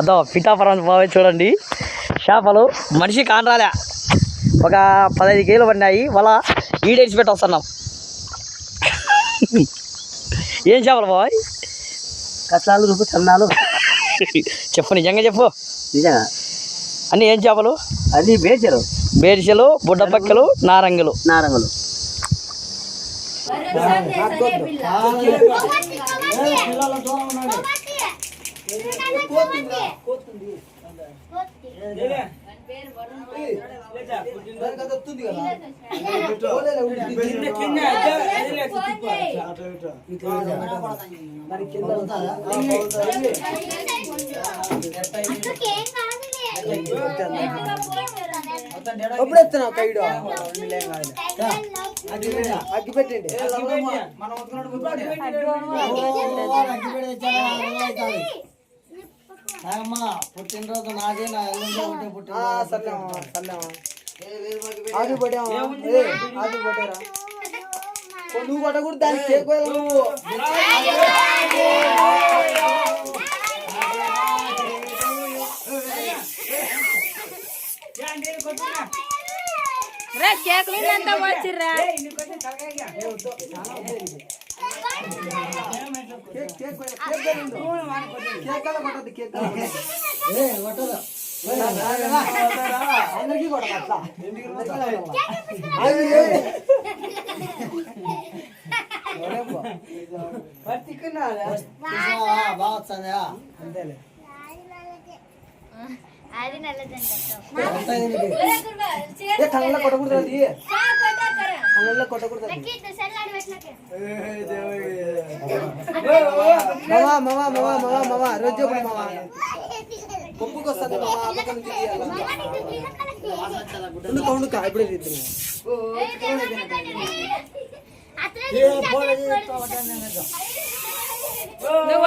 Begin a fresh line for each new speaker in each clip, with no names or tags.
అదో పిఠాపురం బాబాయ్ చూడండి. చేపలు మనిషి కానరాలే. ఒక పదహైదు కేలు పడినాయి. వల ఈడేసి పెట్టి వస్తున్నాం. ఏం చేపలు బాబాయ్?
కట్లాలు రూపు కన్నాలు
చెప్పు నిజంగా చెప్పు.
నిజంగా?
అన్నీ ఏం చేపలు?
అన్ని బేచరు
బేడిసెలు బుడ్డపక్కలు నారంగులు.
నారంగులు.
ఎప్పుడు ఎత్తున్నావు కైడు అగ్గి పెట్టండి
పుట్టినరోజు నాదే నా ఎల్లుండి ఒకటే పుట్టిన
సర్లేమా సర్లేమా పడామా ఆగి పడారా నువ్వు కొట్టకూడదు దానికి కేక్
రే కేకులు ఎంత వచ్చిర్రా
కేక్ కేక్. కేక్ కొట్టద్దు కేక్. అందరికీ.
బాగా
అంతేలే.
అది నల్లదండి
ఏ కళ్ళల్లో కొట్టకూడదు అది. కళ్ళల్లో కొట్టకూడదు మామా మామా మామా మామా మామా రోజు చెప్పు మామా కొప్పుకు వస్తుంది మామా పక్కన నుంచి తీయాలి. ఉండు కౌండు కా ఇప్పుడే తీద్దాం
నువ్వు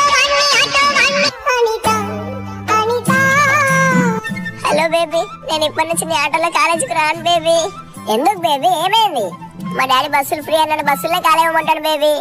బేబీ నేను ఇప్పటి నుంచి నీ ఆటోలో కాలేజీకి రాను బేబీ ఎందుకు బేబీ ఏమైంది? మా డాడీ బస్సులు ఫ్రీ అన్నాడు బస్సుల్లో కాలేమంటాడు బేబీ